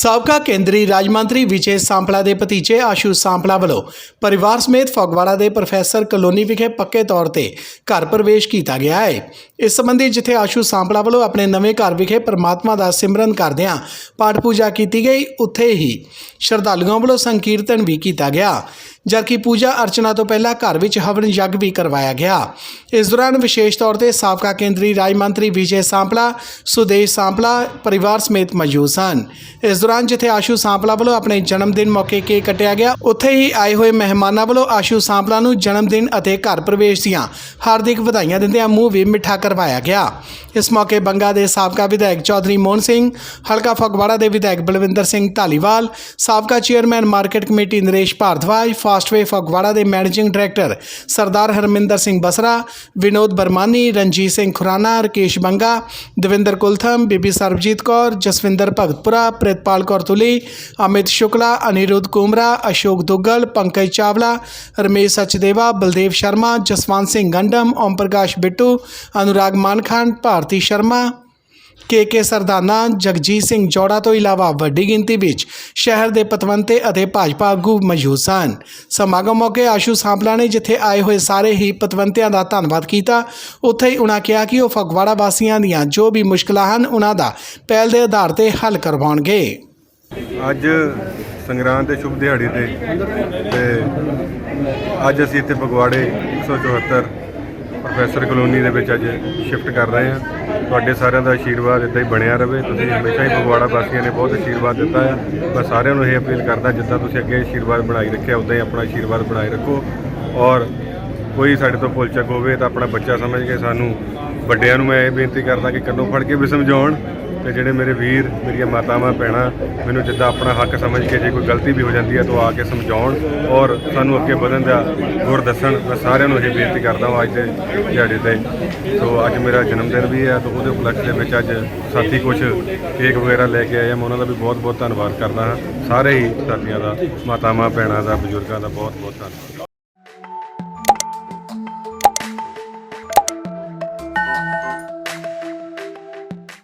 ਸਾਬਕਾ ਕੇਂਦਰੀ ਰਾਜ ਮੰਤਰੀ ਵਿਜੇ ਸਾਂਪਲਾ ਦੇ ਭਤੀਜੇ ਆਸ਼ੂ ਸਾਂਪਲਾ ਵੱਲੋਂ ਪਰਿਵਾਰ ਸਮੇਤ ਫਗਵਾੜਾ ਦੇ ਪ੍ਰੋਫੈਸਰ ਕਲੋਨੀ ਵਿਖੇ ਪੱਕੇ ਤੌਰ ਤੇ ਘਰ ਪ੍ਰਵੇਸ਼ ਕੀਤਾ ਗਿਆ ਹੈ। ਇਸ ਸੰਬੰਧੀ ਜਿੱਥੇ ਆਸ਼ੂ ਸਾਂਪਲਾ ਵੱਲੋਂ ਆਪਣੇ ਨਵੇਂ ਘਰ ਵਿਖੇ ਪਰਮਾਤਮਾ ਦਾ ਸਿਮਰਨ ਕਰਦਿਆਂ ਪਾਠ ਪੂਜਾ ਕੀਤੀ ਗਈ, ਉੱਥੇ ਹੀ ਸ਼ਰਧਾਲੂਆਂ ਵੱਲੋਂ ਸੰਕੀਰਤਨ ਵੀ ਕੀਤਾ ਗਿਆ, ਜਦਕਿ ਪੂਜਾ ਅਰਚਨਾ ਤੋਂ ਪਹਿਲਾਂ ਘਰ ਵਿੱਚ ਹਵਨ ਯੱਗ ਵੀ ਕਰਵਾਇਆ ਗਿਆ। ਇਸ ਦੌਰਾਨ ਵਿਸ਼ੇਸ਼ ਤੌਰ ਤੇ ਸਾਬਕਾ ਕੇਂਦਰੀ ਰਾਜ ਮੰਤਰੀ ਵਿਜੇ ਸਾਂਪਲਾ, ਸੁਦੇਸ਼ ਸਾਂਪਲਾ ਪਰਿਵਾਰ ਸਮੇਤ ਮੌਜੂਦ ਸਨ। ਇਸ ਦੌਰਾਨ ਜਿੱਥੇ ਆਸ਼ੂ ਸਾਂਪਲਾ ਵੱਲੋਂ ਆਪਣੇ ਜਨਮ ਦਿਨ ਮੌਕੇ ਕੇਕ ਕੱਟਿਆ ਗਿਆ, ਉੱਥੇ ਹੀ ਆਏ ਹੋਏ ਮਹਿਮਾਨਾਂ ਵੱਲੋਂ ਆਸ਼ੂ ਸਾਂਪਲਾ ਨੂੰ ਜਨਮ ਦਿਨ ਅਤੇ ਘਰ ਪ੍ਰਵੇਸ਼ ਦੀਆਂ ਹਾਰਦਿਕ ਵਧਾਈਆਂ ਦਿੰਦਿਆਂ ਮੂੰਹ ਵੀ ਮਿੱਠਾ ਕਰਵਾਇਆ ਗਿਆ। ਇਸ ਮੌਕੇ ਬੰਗਾ ਦੇ ਸਾਬਕਾ ਵਿਧਾਇਕ ਚੌਧਰੀ ਮੋਹਨ ਸਿੰਘ, ਹਲਕਾ ਫਗਵਾੜਾ ਦੇ ਵਿਧਾਇਕ ਬਲਵਿੰਦਰ ਸਿੰਘ ਢਾਲੀਵਾਲ ਸਾਬਕਾ chairman market committee Naresh Bhardwaj, Fastway Phagwara ਦੇ ਮੈਨੇਜਿੰਗ ਡਾਇਰੈਕਟਰ ਸਰਦਾਰ ਹਰਮਿੰਦਰ ਸਿੰਘ ਬਸਰਾ, ਵਿਨੋਦ ਬਰਮਾਨੀ, ਰਣਜੀਤ ਸਿੰਘ ਖੁਰਾਨਾ, ਰਕੇਸ਼ ਬੰਗਾ, ਦਵਿੰਦਰ ਕੁਲਥਮ, ਬੀਬੀ ਸਰਬਜੀਤ ਕੌਰ, ਜਸਵਿੰਦਰ ਭਗਤਪੁਰਾ, ਪ੍ਰਿਤਪਾਲ ਕੌਰ ਤੁਲੀ, ਅਮਿਤ ਸ਼ੁਕਲਾ, ਅਨਿਰੁੱਧ ਕੁਮਰਾ, ਅਸ਼ੋਕ ਦੁੱਗਲ, ਪੰਕਜ ਚਾਵਲਾ, ਰਮੇਸ਼ ਸਚਦੇਵਾ, ਬਲਦੇਵ ਸ਼ਰਮਾ, ਜਸਵੰਤ ਸਿੰਘ ਗੰਡਮ, ਓਮ ਪ੍ਰਕਾਸ਼ ਬਿੱਟੂ, ਅਨੁਰਾਗ ਮਾਨਖਾਨ ਭਾਰਤੀ ਸ਼ਰਮਾ, ਕੇ ਕੇ ਸਰਦਾਨਾ, ਜਗਜੀਤ ਸਿੰਘ ਜੋੜਾ ਤੋਂ ਇਲਾਵਾ ਵੱਡੀ ਗਿਣਤੀ ਵਿੱਚ ਸ਼ਹਿਰ ਦੇ ਪਤਵੰਤੇ ਅਤੇ ਭਾਜਪਾ ਆਗੂ ਮੌਜੂਦ ਸਨ। ਸਮਾਗਮ ਮੌਕੇ ਆਸ਼ੂ ਸਾਂਪਲਾ ਨੇ ਜਿੱਥੇ ਆਏ ਹੋਏ ਸਾਰੇ ਹੀ ਪਤਵੰਤਿਆਂ ਦਾ ਧੰਨਵਾਦ ਕੀਤਾ, ਉੱਥੇ ਹੀ ਉਹਨਾਂ ਕਿਹਾ ਕਿ ਉਹ ਫਗਵਾੜਾ ਵਾਸੀਆਂ ਦੀਆਂ ਜੋ ਵੀ ਮੁਸ਼ਕਲਾਂ ਹਨ ਉਹਨਾਂ ਦਾ ਪਹਿਲ ਦੇ ਆਧਾਰ ਤੇ ਹੱਲ ਕਰਵਾਉਣਗੇ। ਅੱਜ ਸੰਗਰਾਂਦ ਦੇ ਸ਼ੁਭ ਦਿਹਾੜੇ ਤੇ ਤੇ ਅੱਜ ਅਸੀਂ ਇੱਥੇ ਫਗਵਾੜੇ 174 ਪ੍ਰੋਫੈਸਰ ਕਲੋਨੀ ਦੇ ਵਿੱਚ ਅੱਜ ਸ਼ਿਫਟ ਕਰ ਰਹੇ ਹਾਂ। ਤੁਹਾਡੇ ਸਾਰਿਆਂ ਦਾ ਆਸ਼ੀਰਵਾਦ ਇੱਦਾਂ ਹੀ ਬਣਿਆ ਰਵੇ ਤੁਸੀਂ ਹਮੇਸ਼ਾ ਹੀ ਫਗਵਾੜਾ ਵਾਸੀਆਂ ਨੇ ਬਹੁਤ ਆਸ਼ੀਰਵਾਦ ਦਿੱਤਾ ਹੈ। ਮੈਂ ਸਾਰਿਆਂ ਨੂੰ ਇਹ ਅਪੀਲ ਕਰਦਾ, ਜਿੱਦਾਂ ਤੁਸੀਂ ਅੱਗੇ ਆਸ਼ੀਰਵਾਦ ਬਣਾਈ ਰੱਖਿਆ, ਉਦਾਂ ਹੀ ਆਪਣਾ ਆਸ਼ੀਰਵਾਦ ਬਣਾਈ ਰੱਖੋ। ਔਰ ਕੋਈ ਸਾਡੇ ਤੋਂ ਭੁੱਲ ਚੱਕ ਹੋਵੇ ਤਾਂ ਆਪਣਾ ਬੱਚਾ ਸਮਝ ਕੇ ਸਾਨੂੰ ਵੱਡਿਆਂ ਨੂੰ ਮੈਂ ਇਹ ਬੇਨਤੀ ਕਰਦਾ ਕਿ ਕੰਨੋਂ ਫੜ ਕੇ ਵੀ ਸਮਝਾਉਣ ਤੇ ਜਿਹੜੇ ਮੇਰੇ ਵੀਰ, ਮੇਰੀਆਂ ਮਾਤਾਵਾਂ, ਭੈਣਾਂ, ਮੈਨੂੰ ਜਿੱਦਾਂ ਆਪਣਾ ਹੱਕ ਸਮਝ ਕੇ ਜੇ ਕੋਈ ਗਲਤੀ ਵੀ ਹੋ ਜਾਂਦੀ ਹੈ ਤਾਂ ਉਹ ਆ ਕੇ ਸਮਝਾਉਣ ਔਰ ਸਾਨੂੰ ਅੱਗੇ ਵਧਣ ਦਾ ਗੁਰ ਦੱਸਣ। ਮੈਂ ਸਾਰਿਆਂ ਨੂੰ ਇਹ ਬੇਨਤੀ ਕਰਦਾ ਹਾਂ ਅੱਜ ਦੇ ਦਿਹਾੜੇ ਤੇ। ਸੋ ਅੱਜ ਮੇਰਾ ਜਨਮ ਦਿਨ ਵੀ ਹੈ ਤਾਂ ਉਹਦੇ ਉਪਲਕਸ਼ ਦੇ ਵਿੱਚ ਅੱਜ ਸਾਥੀ ਕੁਝ ਕੇਕ ਵਗੈਰਾ ਲੈ ਕੇ ਆਏ ਆ। ਮੈਂ ਉਹਨਾਂ ਦਾ ਵੀ ਬਹੁਤ ਬਹੁਤ ਧੰਨਵਾਦ ਕਰਦਾ ਹਾਂ। ਸਾਰੇ ਹੀ ਸਾਥੀਆਂ ਦਾ, ਮਾਤਾਵਾਂ, ਭੈਣਾਂ ਦਾ, ਬਜ਼ੁਰਗਾਂ ਦਾ ਬਹੁਤ ਬਹੁਤ ਧੰਨਵਾਦ।